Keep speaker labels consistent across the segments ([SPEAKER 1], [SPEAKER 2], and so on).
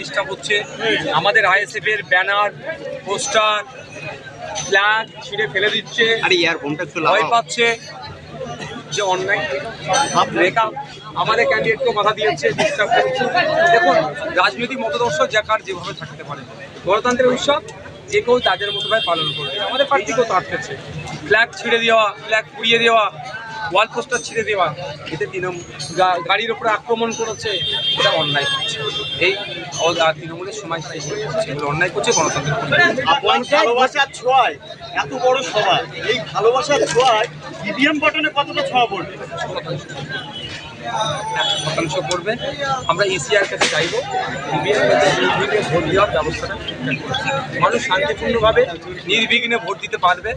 [SPEAKER 1] Disturb হচ্ছে আমাদের ISF এর ব্যানার পোস্টার ফ্ল্যাগ ছিঁড়ে ফেলে দিচ্ছে।
[SPEAKER 2] আরে ইয়ারফোনটা একটু
[SPEAKER 1] ভয় পাচ্ছে যে অন্যায় রেখা আমাদের ক্যান্ডিডেটকে কথা দিয়েছে ডিস্টার্ব করছে। দেখুন রাজনৈতিক মতদর্শ যাকার যেভাবে থাকতে পারে। গণতন্ত্রের উৎসব যে কেউ তাদের মতো ভাবে পালন করবে। আমাদের পার্টিকেও তো আটকেছে? ফ্ল্যাগ ছিঁড়ে দেওয়া ফ্ল্যাগ পুড়িয়ে দেওয়া ওয়াল পোস্টার ছিঁড়ে দেওয়া এতে তৃণমূল গা- গাড়ির ওপরে আক্রমণ করেছে এটা অন্যায় করছে। এই তৃণমূলের সময় এগুলো অন্যায় করছে গণতন্ত্রের
[SPEAKER 3] ভালোবাসার ছোঁয়ায় এত বড় সভা এই ভালোবাসার ছোঁয়ায় ইভিএম বটনে কতটা ছোঁয়া পড়বে?
[SPEAKER 1] শতাংশ করবে আমরা ইসিআর কাছে চাইব নির্বিঘ্নে ভোট দেওয়ার ব্যবস্থাটা মানুষ শান্তিপূর্ণভাবে নির্বিঘ্নে ভোট দিতে পারবে।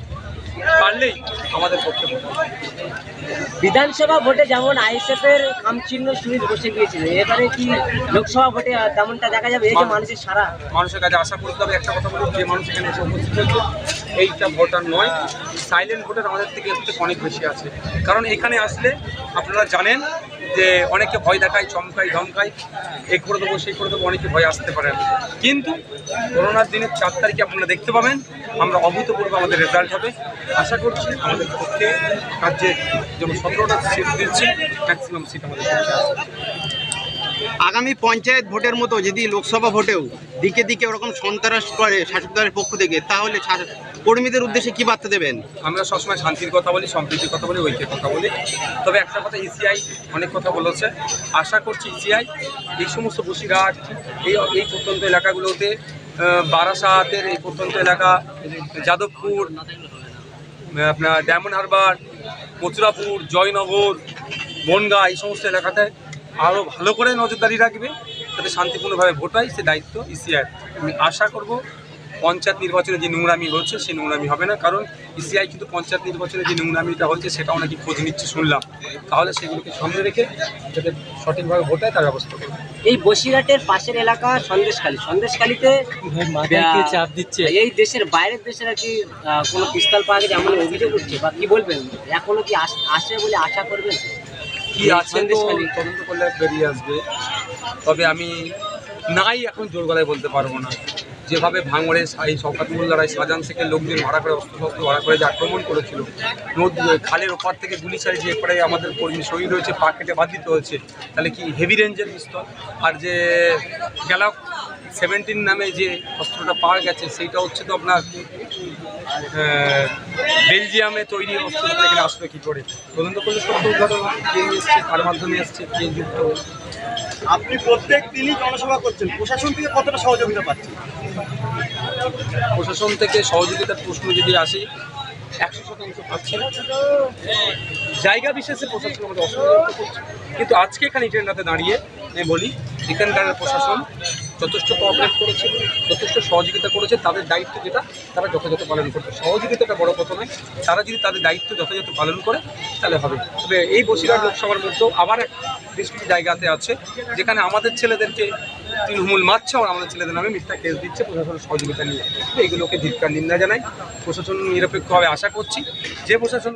[SPEAKER 1] পারলেই আমাদের পক্ষে
[SPEAKER 4] বিধানসভা ভোটে যেমন আইএসএফ এর সুমিত বসে গিয়েছিল এবারে কি লোকসভা ভোটে তেমনটা দেখা যাবে? এই যে মানুষের সারা
[SPEAKER 1] মানুষের কাছে আশা করতে হবে একটা কথা বলুন যে মানুষ এখানে এসে উপস্থিত হয়েছে। এইটা ভোটার নয় সাইলেন্ট ভোটার আমাদের থেকে অনেক বেশি আছে। কারণ এখানে আসলে আপনারা জানেন যে অনেকে ভয় দেখায়, চমকায়, ধমকায় এই করে দেবো সেই করে দেবো, অনেকে ভয় আসতে পারেন কিন্তু করোনার দিনের চার তারিখে আপনারা দেখতে পাবেন, আমরা অভূতপূর্ব আমাদের রেজাল্ট হবে। আশা করছি আমাদের পক্ষে রাজ্যের যেমন সতেরোটা সিট দিচ্ছি ম্যাক্সিমাম সিট আমাদের পক্ষে
[SPEAKER 2] আগামী পঞ্চায়েত ভোটের মতো যদি লোকসভা ভোটেও দিকে দিকে ওরকম সন্ত্রাস করে শাসক দলের পক্ষ থেকে, তাহলে কর্মীদের উদ্দেশ্যে কি বার্তা দেবেন?
[SPEAKER 1] আমরা সবসময় শান্তির কথা বলি, সম্প্রীতির কথা বলি, ঐক্যের কথা বলি। তবে একটা কথা ইসিআই অনেক কথা বলেছে। আশা করছি ইসিআই এই সমস্ত বসিরহাট, এই এই প্রত্যন্ত এলাকাগুলোতে বারাসাতের এই প্রত্যন্ত এলাকা, যাদবপুর আপনার ডায়মন্ড হারবার, মথুরাপুর, জয়নগর, বনগা, এই সমস্ত এলাকাতে আরও ভালো করে নজরদারি রাখবে যাতে শান্তিপূর্ণভাবে ভোট হয় সে দায়িত্ব ইসিআই আমি আশা করব পঞ্চায়েত নির্বাচনে যে নোংরামি হচ্ছে সেই নোংরামি হবে না। কারণ ইসিআই কিন্তু পঞ্চায়েত নির্বাচনে যে নোংরামিটা হচ্ছে সেটাও নাকি খোঁজ নিচ্ছে শুনলাম। তাহলে সেগুলোকে সামনে রেখে যাতে সঠিকভাবে ভোট হয় তার ব্যবস্থা করবে।
[SPEAKER 4] এই বসিরহাটের পাশের এলাকা সন্দেশখালী। সন্দেশখালীতে চাপ দিচ্ছে? এই দেশের বাইরের দেশের আর কি কোনো পিস্তল পাওয়া গেছে এমন অভিযোগ উঠছে বা কি বলবেন? এখনও কি আস- আসে বলে আশা করবেন?
[SPEAKER 1] কি আছে তো? তদন্ত করলে বেরিয়ে আসবে। তবে আমি নাই এখন জোর গলায় বলতে পারব না। যেভাবে ভাঙড়ে এই শওকাত মোল্লারাই শাহজাহান শেখের লোকজন ভাড়া করে অস্ত্র শস্ত্র ভাড়া করে যে আক্রমণ করেছিল নদী খালের ওপার থেকে গুলি ছাড়ে যে এরপরে আমাদের কর্মী শহীদ হয়েছে পা কেটে বাদ হয়েছে তাহলে কি হেভি রেঞ্জের পিস্তল আর যে গ্যালক সেভেন্টিন নামে যে অস্ত্রটা পাওয়া গেছে সেইটা হচ্ছে তো আপনার বেলজিয়ামে তৈরি অস্ত্রটা এখানে আসলো কী করে? তদন্ত করলে সত্য উদ্ঘাটন। কে এসছে কার মাধ্যমে এসছে কে যুক্ত?
[SPEAKER 3] আপনি প্রত্যেক দিনই জনসভা করছেন প্রশাসন থেকে কতটা সহযোগিতা পাচ্ছেন?
[SPEAKER 1] প্রশাসন থেকে সহযোগিতার প্রশ্ন যদি আসে একশো শতাংশ পাচ্ছি জায়গা বিশেষে প্রশাসন আমাদের করছে। কিন্তু আজকে এখানে ইটেন্ডাতে দাঁড়িয়ে আমি বলি এখানকার প্রশাসন যথেষ্ট কোঅপারেট করেছে, যথেষ্ট সহযোগিতা করেছে, তাদের দায়িত্ব যেটা, তারা যথাযথ পালন করবে। সহযোগিতাটা বড় কথা নয়, তারা যদি তাদের দায়িত্ব যথাযথ পালন করে, তাহলে হবে। তবে এই বসিরহাট লোকসভার মধ্যেও আবার এক কিছু জায়গাতে আছে, যেখানে আমাদের ছেলেদেরকে তৃণমূল মারছে আর আমাদের ছেলেদের নামে মিথ্যা কেস দিচ্ছে, প্রশাসনের সহযোগিতা নিয়ে। এইগুলোকে ধিক্কার নিন্দা জানাই। প্রশাসন নিরপেক্ষভাবে আশা করছি, যে প্রশাসন